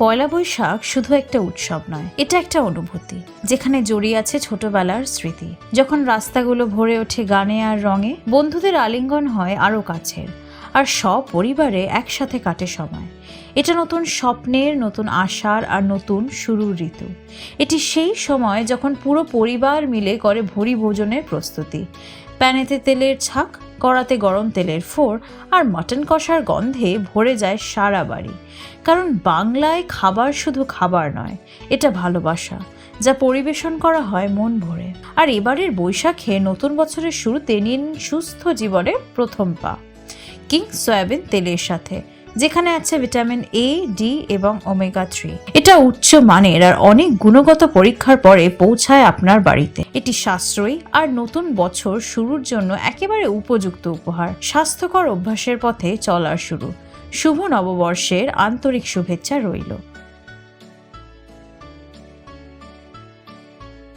পয়লা বৈশাখ শুধু একটা উৎসব নয়, এটা একটা অনুভূতি, যেখানে জড়িয়ে আছে ছোটবেলার স্মৃতি। যখন রাস্তাগুলো ভরে ওঠে গানে আর রঙে, বন্ধুদের আলিঙ্গন হয় আরও কাছের, আর সপরিবারে একসাথে কাটে সময়। এটা নতুন স্বপ্নের, নতুন আশার আর নতুন শুরুর ঋতু। এটি সেই সময় যখন পুরো পরিবার মিলে করে ভরি ভোজনের প্রস্তুতি। প্যানেতে তেলের ছাক কড়াতে গরম তেলের ফোড় আর মাটন কষার গন্ধে ভরে যায় সারা বাড়ি। কারণ বাংলায় খাবার শুধু খাবার নয়, এটা ভালোবাসা, যা পরিবেশন করা হয় মন ভরে। আর এবারের বৈশাখে নতুন বছরের শুরুতে নিন সুস্থ জীবনের প্রথম পা। কিং সয়াবিন তেলের সাথে যেখানে আছে ভিটামিন এ ডি এবং ওমেগা থ্রি। এটা উচ্চ মানের আর অনেক গুণগত পরীক্ষার পরে পৌঁছায় আপনার বাড়িতে। এটি সাশ্রয়ী আর নতুন বছর শুরুর জন্য একেবারে উপযুক্ত উপহার। স্বাস্থ্যকর অভ্যাসের পথে চলার শুরু। শুভ নববর্ষের আন্তরিক শুভেচ্ছা রইল।